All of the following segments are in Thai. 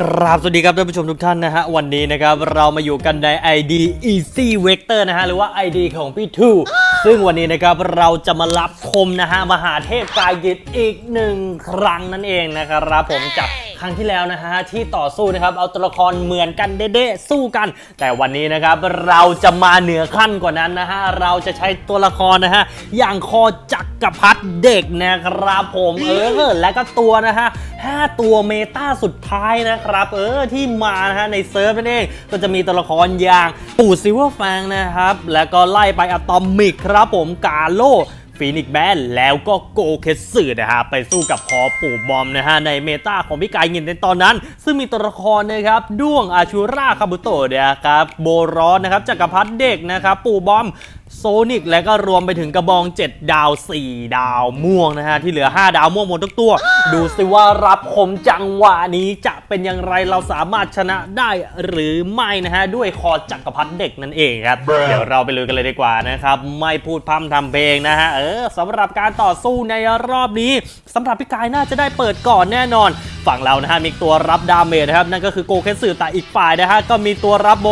ครับสวัสดีครับท่านผู้ชมทุกท่านนะฮะ วันนี้นะครับ เรามาอยู่กันใน ID Easy Vector นะฮะ หรือว่า ID ของพี่ทูซึ่งวันนี้นะครับเราจะมารับคมนะฮะ มหาเทพกายยิตอีกหนึ่งครั้งนั่นเองนะครับผมจาก ครั้งที่แล้วนะฮะที่ต่อสู้นะครับเอาตัวละครเหมือนกันเด้ๆสู้กัน แต่วันนี้นะครับเราจะมาเหนือขั้นกว่านั้นนะฮะเราจะใช้ตัวละครนะฮะอย่างคอจักรพรรดิเด็กนะครับผมเออและก็ตัวนะฮะ5ตัวเมตาสุดท้ายนะครับ เออที่มานะฮะในเซิร์ฟนั่นเองก็จะมีตัวละครอย่างปู่ซิลเวอร์แฟงนะครับ แล้วก็ไล่ไปอะตอมิกครับผมกาโล ฟีนิกแบนแล้วก็โกเคสึนะฮะไปสู้กับพอปู่บอมนะฮะในเมตาของพี่กายเงินในตอนนั้น ซึ่งมีตัวละครนะครับด้วงอาชูราคาบุโตะนะครับโบรอนนะครับจักรพรรดิเด็กนะครับปู่บอม โซนิกและก็รวมไปถึงกระบอง 7 ดาว 4 ดาวม่วงนะฮะ ที่เหลือ 5 ดาวม่วงหมดทุกตัว ดูสิว่ารับคมจังหวะนี้จะเป็นอย่างไรเราสามารถชนะได้หรือไม่นะฮะ ด้วยคอจักรพรรดิเด็กนั่นเองครับ เดี๋ยวเราไปลุยกันเลยดีกว่านะครับ ไม่พูดพร่ำทำเพลงนะฮะ เออสำหรับการต่อสู้ในรอบนี้สำหรับพี่กายน่าจะได้เปิดก่อนแน่นอน ฝั่งเรานะฮะมีตัวรับดาเมจนะครับนั่นก็คือโกเคสึแต่อีกฝ่ายนะฮะก็มีตัวรับโบ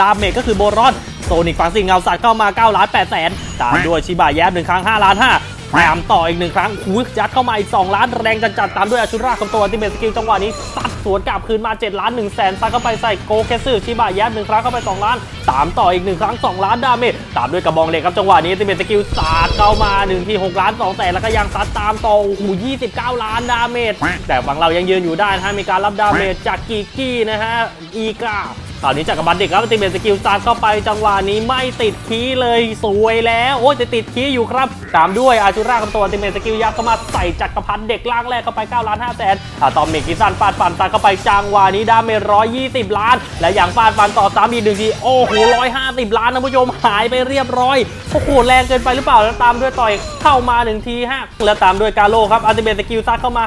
ดาเมจก็คือโบรอน โซนิกฝังสิ่งเงาสัตว์เข้ามา9ล้าน8แสนตามด้วยชิบะแยบหนึ่งครั้ง5ล้าน5แถมต่ออีกหนึ่งครั้งคูยัดเข้ามาอีก 2 ล้านแรงจัดจัดๆตามด้วยอาชุราคำตัวที่เมสกิลจังหวะนี้ซัดสวนกลับคืนมา 7 ล้าน1แสนซัดเข้าไปใส่โกเคสึชิบะแยบหนึ่งครั้งเข้าไป 2 ล้าน ตามต่ออีกหนึ่งครั้ง 2 ล้านดาเมจตามด้วยกระบองเหล็กครับจังหวะนี้ที่เมสกิลสาดเข้ามา1ที่6ล้าน2แสนแล้วก็ยังซัดตามต่อโอ้โห29 ล้านดาเมจแต่ฝั่งเรายังยืนอยู่ได้นะฮะมีการรับดาเมจจากกีกี้นะฮะอีกาตอนนี้จักรบันเด็กครับติเมนสกิลซานเข้าไปจังหวะนี้ไม่ติดคีเลยสวยแล้ว โอ้จะติดคีอยู่ครับ ตามด้วยอาชูร่าคำตัวติเมนสกิลยับเข้ามาใส่จักรพันธ์เด็กล่างแรกเข้าไป9ล้าน5แสนอะตอมิกกิซันฟาดฟันซานเข้าไปจังหวะนี้ดาเมจ120 ล้าน และอย่างฟาดฟันต่อซ้ำอีกหนึ่งทีโอ้โห150 ล้านนะผู้ชมหายไปเรียบร้อยโอ้โหแรงเกินไปหรือเปล่าแล้วตามด้วยต่อยเข้ามาหนึ่งทีฮะแล้วตามด้วยกาโลครับอัลติเมทสกิลซัดเข้ามา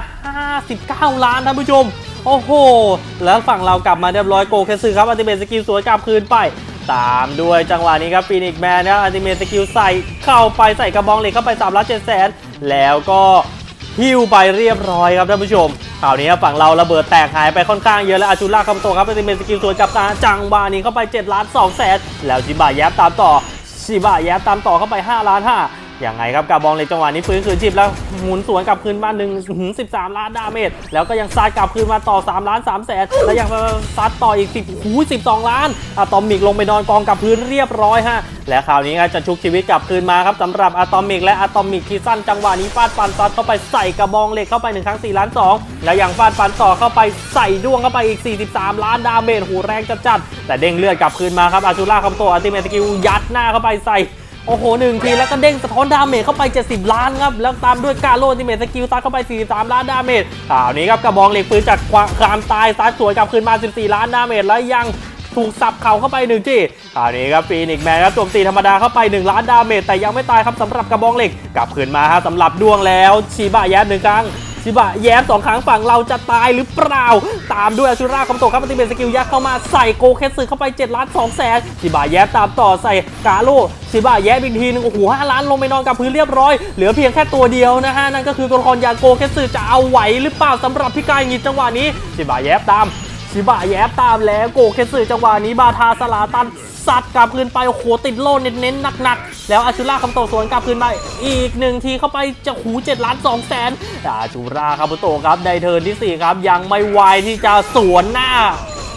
59 ล้านท่านผู้ชม โอ้โห แล้วฝั่งเรากลับมาเรียบร้อยโกเคซึครับอัติเมทสกิลสวยกลับคืนไป ตามด้วยจังหวะนี้ครับฟีนิกแมนนะอัติเมทสกิลใส่เข้าไปใส่กระบองเหล็กเข้าไป3ล้าน7แสนแล้วก็ฮิ้วไปเรียบร้อยครับท่านผู้ชมคราวนี้ครับฝั่งเราระเบิดแตกหายไปค่อนข้างเยอะแล้วอาชูล่าคำโตครับอัลติเมทสกิลสวยกับจังหวะนี้เข้าไป7ล้าน2แสนแล้วจิบะแยบตามต่อชิบะแยบตามต่อเข้าไป 5 ล้าน 5 ย่างไงครับกาบองเลยจังหวะนี้ฟื้นคืนชีพแล้วหมุนสวนกลับคืนมา1ถึง13ล้านดาเมจแล้วก็ยังซัดกลับคืนมาต่อ3ล้าน3แสนแล้วยังซัดต่ออีก10หู12ล้านอะตอมิกลงไปนอนกองกับพื้นเรียบร้อยฮะและคราวนี้จะชุบชีวิตกลับคืนมาครับสำหรับอะตอมิกและอะตอมิกที่สั้นจังหวะนี้ฟาดฟันซัดเข้าไปใส่กระบองเหล็กเข้าไป1ครั้ง4ล้าน2แล้วยังฟาดฟันต่อเข้าไปใส่ด้วงเข้าไปอีก 43 ล้านดาเมจหูแรงจัดจัดแต่เด้งเลือดกลับคืนมาครับอาชูล่าคำโตอัลติเมทสกิลยัดหน้าเข้าไปใส่ โอ้โหหนึ่งทีแล้วก็เด้งสะท้อนดาเมจเข้าไป 70 ล้านครับ แล้วตามด้วยกาโลติเมทสกิลซัดเข้าไป 43 ล้านดาเมจข่าวนี้ครับกระบองเหล็กปืนจากความตายซัดสวยกลับคืนมา 14 ล้านดาเมจแล้วยังถูกสับเข่าเข้าไปหนึ่งทีข่าวนี้ครับฟีนิกแมนครับโจมตีธรรมดาเข้าไป 1 ล้านดาเมจแต่ยังไม่ตายครับสำหรับกระบองเหล็ก กลับคืนมาฮะสำหรับดวงแล้วชีบะแย้มหนึ่งครั้ง ชิบะแย้มสองครั้งฝั่งเราจะตายหรือเปล่า ตามด้วยอาชูราคำโตครับปฏิเบตสกิลยักษ์เข้ามาใส่โกเคสึเข้าไป7ล้าน2แสนชิบะแย้มตามต่อใส่กาโลชิบะแย้มอีกทีหนึงโอ้โห5ล้านลงไปนอนกับพื้นเรียบร้อย เหลือเพียงแค่ตัวเดียวนะฮะ นั่นก็คือตัวละครยางโกเคสึจะเอาไหวหรือเปล่าสำหรับพี่กายหงิดจังหวะนี้ชิบะแย้มตามชิบะแย้มตามแล้วโกเคสึจังหวะนี้บาทาสลาตัน สัดกลับคืนไปโอ้โหติดโล่เน้นๆหนักๆ แล้วอาชูราคำโตสวนกลับคืนไปอีกหนึ่งทีเข้าไปจะหู7ล้าน2แสนอาชูราคำโตครับในเทิร์นที่ 4 ครับ ยังไม่ไวที่จะสวนหน้า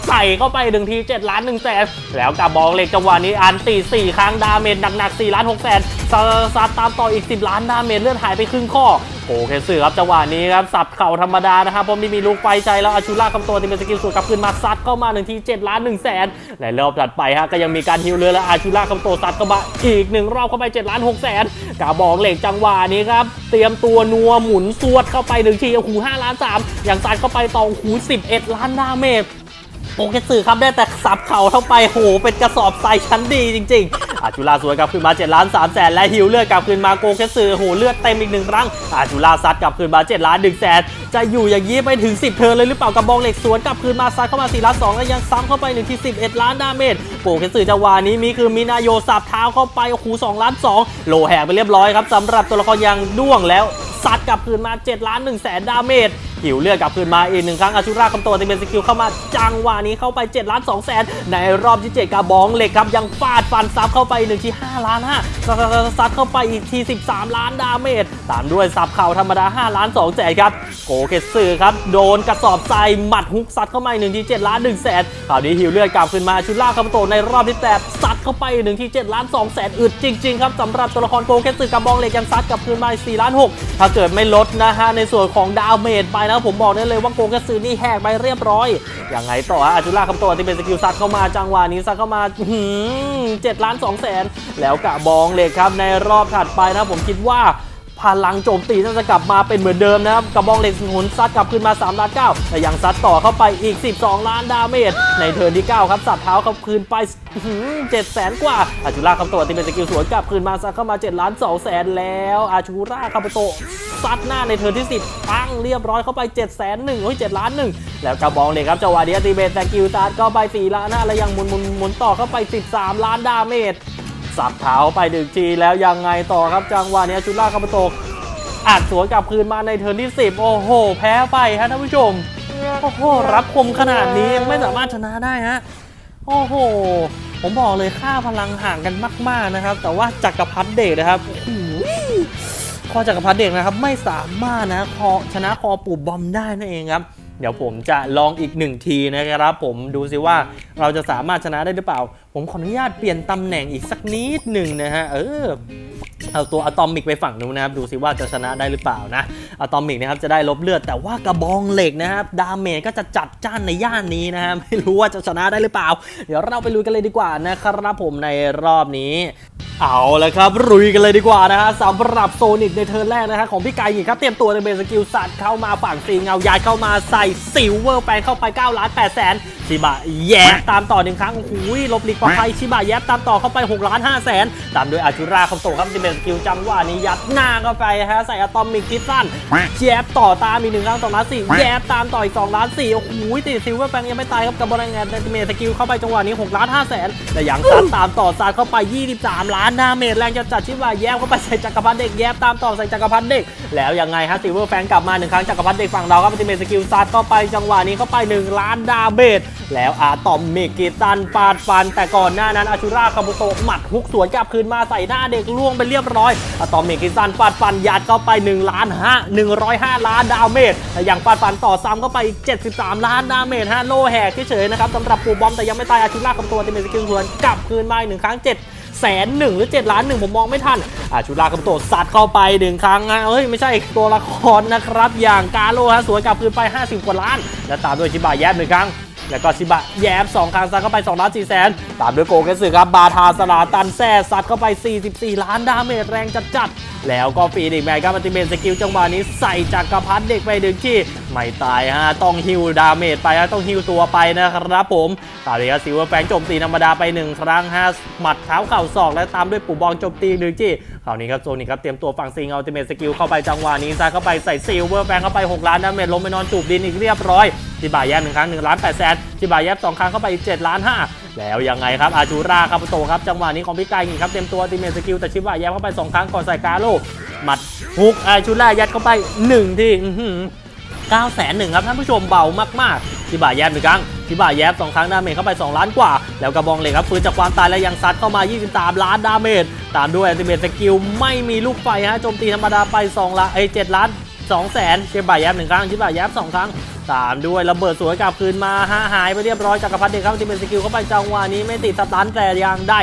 ใส่เข้าไปหนึ่งที7ล้าน1แสนแล้วกับบอลเล็กจังหวะนี้อันตี4ครั้งดาเมจหนักๆ4ล้าน6แสน ซัดตามต่ออีก 10 ล้านดาเมจเลือดหายไปครึ่งข้อโอเคสื่อครับจังหวะนี้ครับสับเข่าธรรมดานะครับเพราะไม่มีลูกไฟใจแล้วอาชูล่าคำตัวที่เป็นสกิลสวนกลับคืนมาซัดเข้ามาหนึ่งที7ล้าน1แสนในรอบถัดไปฮะก็ยังมีการฮิวเรือและอาชูล่าคำตัวซัดเข้ามาอีกหนึ่งรอบเข้าไป7ล้าน6แสนกับองเหล็กจังหวะนี้ครับเตรียมตัวนัวหมุนสวดเข้าไปหนึ่งทีโอ้โห5ล้าน3อย่างซัดเข้าไปต่อโอ้โห11 ล้านดาเมจ โอเคสื่อครับได้แต่สับเข่าเข้าไปโห เป็นกระสอบทรายชั้นดีจริงๆอาจูราสวยกลับคืนมา7ล้าน3แสนและฮิวเลือดกลับคืนมาโกเคสือโหเลือดเต็มอีกหนึ่งครั้งอาจูราซัดกลับคืนมา7ล้าน1แสนจะอยู่อย่างนี้ไปถึง 10เทิร์เลยหรือเปล่ากระบองเหล็กสวนกลับคืนมาซัดเข้ามา4ล้าน2แล้วยังซ้ำเข้าไป1ที่11 ล้านดาเมจโกเคสือจังหวะนี้มีคือมินาโยสับเท้าเข้าไปโอ้โห2ล้าน2โลแหกไปเรียบร้อยครับสำหรับตัวละครย่างด้วงแล้วซัดกลับคืนมา7ล้าน1แสนดาเมจ หิวเลือดกลับคืนมาอีกหนึ่งครั้งอาชูราคำตัวที่เป็นสกิลเข้ามาจังหวะนี้เข้าไป7ล้าน2แสนในรอบที่7กระบองเหล็กครับยังฟาดฟันซับเข้าไปหนึ่งที่5ล้าน5ซัดซัดเข้าไปอีกที 13 ล้านดาเมจตามด้วยซับเข่าธรรมดา 5 ล้าน2แสนครับโกเกตสึครับโดนกระสอบทรายหมัดฮุกซัดเข้ามาหนึ่งที่7ล้าน1แสนคราวนี้หิวเลือดกลับคืนมาอาชูราคำตัวในรอบที่แปดซัดเข้าไปหนึ่งที่7ล้าน2แสนอึดจริงๆครับสำหรับตัวละครโกเกตสึกระบองเหล็กยังซัดกลับคืนมา4ล้าน6ถ้าเกิดไม่ลดนะฮะในส่วนของดาเมจไปนะแล้วผมบอกได้เลยว่าโกเกตสึนี่แหกไปเรียบร้อยยังไงต่ออาจูราคำตัวที่เป็นสกิลซัดเข้ามาจังหวะนี้ซัดเข้ามาเจ็ดล้าน2แสนแล้วกะบองเหล็กครับในรอบถัดไปนะผมคิดว่าพลังโจมตีน่าจะกลับมาเป็นเหมือนเดิมนะครับกระบองเหล็กหนุนซัดกลับขึ้นมา3ล้าน9แต่ยังซัดต่อเข้าไปอีก 12 ล้านดาเมจในเทิร์นที่ 9 ครับ สับเท้าเข้าคืนไป7แสนกว่า อาชูราคำตัวที่เป็นสกิลสวนกลับคืนมาซัดเข้ามา7ล้าน2แสนแล้ว อาชูราคาโต ซัดหน้าในเทิร์นที่ 10 ปังเรียบร้อยเข้าไป7แสนหนึ่งโอ้ย7ล้านหนึ่งแล้วกระบองเล็กครับจังหวะนี้ตีเบสสกิลซัดก็ไป 4 ล้านหน้าแล้วยังหมุนหมุนหมุนต่อเข้าไป 13 ล้านดาเมจสับเท้าไปดึงทีแล้วยังไงต่อครับจังหวะนี้อาชูราคาโตะอัดสวนกลับคืนมาในเทิร์นที่ 10 โอ้โห แพ้ไปฮะท่านผู้ชมโอ้โหรับคมขนาดนี้ยังไม่สามารถชนะได้ฮะโอ้โห ผมบอกเลยค่าพลังห่างกันมาก ๆ นะครับ แต่ว่าจักรพรรดิเดชนะครับโอ้โห คอจักรพรรดิเดชนะครับไม่สามารถนะคอชนะคอปู่บอมได้นั่นเองครับเดี๋ยวผมจะลองอีกหนึ่งทีนะครับผมดูซิว่าเราจะสามารถชนะได้หรือเปล่า ผมขออนุญาตเปลี่ยนตำแหน่งอีกสักนิดหนึ่งนะฮะเออเอาตัวอะตอมิกไปฝั่งนู้นนะครับดูซิว่าจะชนะได้หรือเปล่านะอะตอมิกนะครับจะได้ลบเลือดแต่ว่ากระบองเหล็กนะครับดาเมจก็จะจัดจ้านในย่านนี้นะฮะไม่รู้ว่าจะชนะได้หรือเปล่า เดี๋ยวเราไปลุยกันเลยดีกว่านะครับผมในรอบนี้เอาละครับรุยกันเลยดีกว่านะฮะสำหรับโซนิกในเทิร์นแรกนะฮะของพี่ไก่หญิงครับเตรียมตัวในเบสกิลสัตว์เข้ามาฝั่งซีเงายายเข้ามาใส่ซิลเวอร์แปลงเข้าไป9ล้าน8แสนชิบะแย้ตามต่อหนึ่งครั้งโอ้โหลบหลีกปลอดภัยชิบะแย้ตามต่อเข้าไป6ล้าน5แสนตามด้วยอาจูราคำโตครับในเบสกิลจังหวะนี้ยัดหน้าเข้าไปฮะใส่อะตอมิกคิดสั้นแย้ต่อตามอีกหนึ่งครั้งสองล้านสี่แย้ตามต่ออีก2ล้านสี่โอ้โหติดซิลเวอร์แปลงยังไม่ตายครับกับบอลแงนในเมสกิลเข้าไปจังหวะนี้6ล้าน5แสนแต่ยังซัดตามต่อซัดเข้าไป 23 ล้านดาเมจแรงจะจัดชิบะแย้เข้าไปใส่จักรพันเด็กแย้ตามต่อใส่จักรพันเด็กแล้วยังไงฮะซิลเวอร์แฟนกลับมาหนึ่งครั้งจักรพันเด็กฝั่งเราครับเป็นเมสกิลซัดเข้าไปจังหวะนี้เข้าไป1ล้านดาเมจแล้วอาตอมมิกกีตันฟาดฟัน แต่ก่อนหน้านั้นอาชูราคาบุโตะหมัดฮุกสวนกลับคืนมาใส่หน้าเด็กล่วงไปเรียบร้อยอะตอมมิกกีตันฟาดฟันยัดเข้าไป1ล้าน5 105 ล้านดาเมจแต่ยังฟาดฟันต่อซ้ำเข้าไปอีก 73 ล้านดาเมจฮะโลแหกเฉยๆนะครับสำหรับปูบอมแต่ยังไม่ตายอาชูราคาบุโตป็นเมสกิลสวนกลับคืนมาอีกหนึ่งครั้ง 7 แสนหนึ่งหรือ7ล้านหนึ่งผมมองไม่ทันอาชูลาคำโตสัตว์เข้าไปหนึ่งครั้งนะเอ้ยไม่ใช่ตัวละครนะครับ อย่างกาโลฮะสวยกลับคืนไป 50 กว่าล้าน และตามด้วยชิบะแยบหนึ่งครั้ง แล้วก็ชิบะแยบ2ครั้งซัดเข้าไป2ล้าน4แสนตามด้วยโกเกสึครับบาทาสลาตันแซ่ซัดเข้าไป 44 ล้านดาเมจแรงจัดๆแล้วก็ฟีนิกแมนครับอัลติเมทสกิลจังหวะนี้ใส่จากกระพัดเด็กไปดึงที่ไม่ตายฮะต้องฮิวดาเมจไปฮะต้องฮิวตัวไปนะครับผมคราวนี้ครับซิลเวอร์แฟงโจมตีธรรมดาไปหนึ่งครั้งฮะหมัดเท้าเข่าศอกและตามด้วยปู่บองโจมตีดึงที่คราวนี้ครับโซนิกครับเตรียมตัวฝั่งซิงอัลติเมทสกิลเข้าไปจังหวะนี้ซัดเข้าไปใส่ซิลเวอร์แฟงเข้าไป 6 ล้านดาเมจลงไปนอนจูบดินอีกเรียบร้อย ที่บ่ายแยบหนึ่งครั้ง1ล้าน8แสนที่บ่ายแยบสองครั้งเข้าไปอีก7ล้าน5แล้วยังไงครับอาจูราครับโตครับจังหวะนี้ของพี่กายิงครับเตรียมตัวติเมสกิลแต่ชิบะแยบเข้าไปสองครั้งก่อนใส่กาโลหมัดฮุกอาจูรายัดเข้าไปหนึ่งที่อื้อหือ9แสนหนึ่งครับท่านผู้ชมเบามากๆที่บ่าแยบหนึ่งครั้งที่บ่าแยบสองครั้งดาเมจเข้าไป 2 ล้านกว่า แล้วกระบองเหล็กครับฟื้นจากความตายและยังซัดเข้ามา 23 ล้านดาเมจตามด้วยอัติเมทสกิลไม่มีลูกไฟฮะโจมตีธรรมดาไป2ล้านไอ้7ล้าน2แสนที่บ่าแยบหนึ่งครั้งที่บ่าแยบสองครั้ง ตามด้วยระเบิดสวยกลับคืนมาฮะหายไปเรียบร้อยจากกระพัดเด็กครับที่เป็นสกิลเข้าไปจังหวะนี้ไม่ติดสตันแต่ยังได้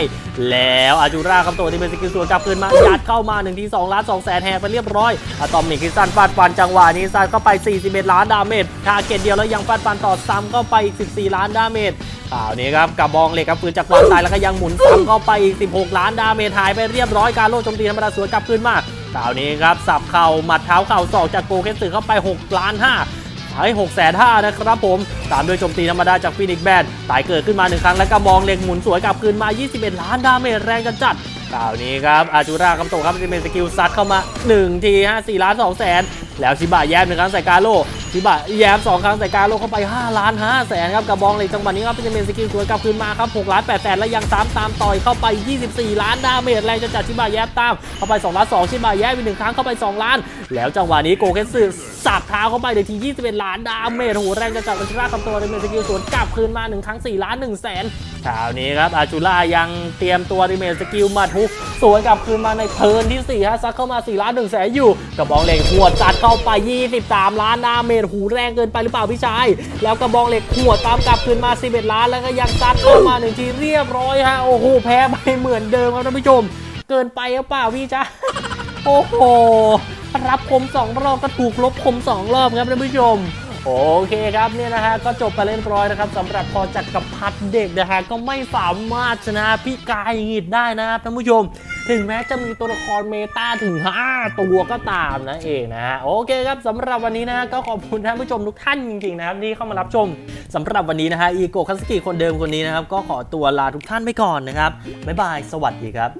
แล้วอาจูราครับตัวที่เป็นสกิลสวยกลับคืนมายัดเข้ามา1ที2ล้าน2แสนแหกไปเรียบร้อยอะตอมมิกคิสันฟาดฟันจังหวะนี้ซัดเข้าไป 41 ล้านดาเมจทาเก็ตเดียวแล้วยังฟาดฟันต่อซ้ำเข้าไปอีก14 ล้านดาเมจข่าวนี้ครับกระบองเหล็กครับปืนจากความตายแล้วก็ยังหมุนซ้ำเข้าไปอีก 16 ล้านดาเมจหายไปเรียบร้อยการโลโจมตีธรรมดาสวยกลับคืนมาข่าวนี้ครับสับเข่าหมัดเท้าเข่าศอกจากโกเคสึเข้าไป 6 ล้าน5 ไอ้หกแสนห้านะครับผม ตามด้วยโจมตีธรรมดาจากฟินิกแบนตายเกิดขึ้นมาหนึ่งครั้งแล้วก็มองเล็กหมุนสวยกลับคืนมา 21 ล้านดาเมจแรงจัดจัดคราวนี้ครับอาจูราคำโตครับจะเป็นสกิลซัดเข้ามา 1 ทีฮะ4ล้าน2แสนแล้วชิบะแย้มหนึ่งครั้งใส่กาโลชิบะแย้มสองครั้งใส่กาโลเข้าไป 5 ล้าน5แสนครับกระบองเหล็กจังหวะนี้ครับจะเป็นสกิลสวยกลับคืนมาครับ6ล้าน8แสนแล้วยังซ้ำตามต่อยเข้าไป 24 ล้านดาเมจแรงจะจัดชิบะแย้มตามเข้าไป2ล้าน2ชิบะแย้มอีกหนึ่งครั้งเข้าไป 2 ล้าน แล้วจังหวะนี้โกเคนสึ สับเท้าเข้าไปเดี๋ยวที 21 ล้านดาเมจโหแรงจะจัดวัชราคำตัวในเมสกิลสวนกลับคืนมา1ครั้ง4ล้าน1แสนคราวนี้ครับอาจูล่ายังเตรียมตัวดิเมจสกิลมาทุกสวนกลับคืนมาในเทิร์นที่4ฮะซัดเข้ามา4ล้าน1แสนอยู่กระบองเหล็กหัวจัดเข้าไป 23 ล้านดาเมจหูแรงเกินไปหรือเปล่าพี่ชาย แล้วกระบองเหล็กหัวตามกลับคืนมา 11 ล้านแล้วก็ยังซัดเข้ามาหนึ่งทีเรียบร้อยฮะโอ้โหแพ้ไปเหมือนเดิมครับท่านผู้ชม เกินไปหรือเปล่าพี่จ๊ะโอ้โห รับคมสองรอบก็ถูกลบคมสองรอบครับท่านผู้ชม โอเคครับเนี่ยนะฮะก็จบไปเรียบร้อยนะครับสำหรับพอจักรพัดเด็กนะฮะก็ไม่สามารถชนะพี่กายหงิดได้นะครับท่านผู้ชม ถึงแม้จะมีตัวละครเมตาถึง 5 ตัวก็ตามนะเองนะฮะโอเคครับสำหรับวันนี้นะฮะก็ขอบคุณท่านผู้ชมทุกท่านจริงๆนะครับที่เข้ามารับชมสำหรับวันนี้นะฮะอีโกคัสกิคนเดิมคนนี้นะครับก็ขอตัวลาทุกท่านไปก่อนนะครับบ๊ายบายสวัสดีครับ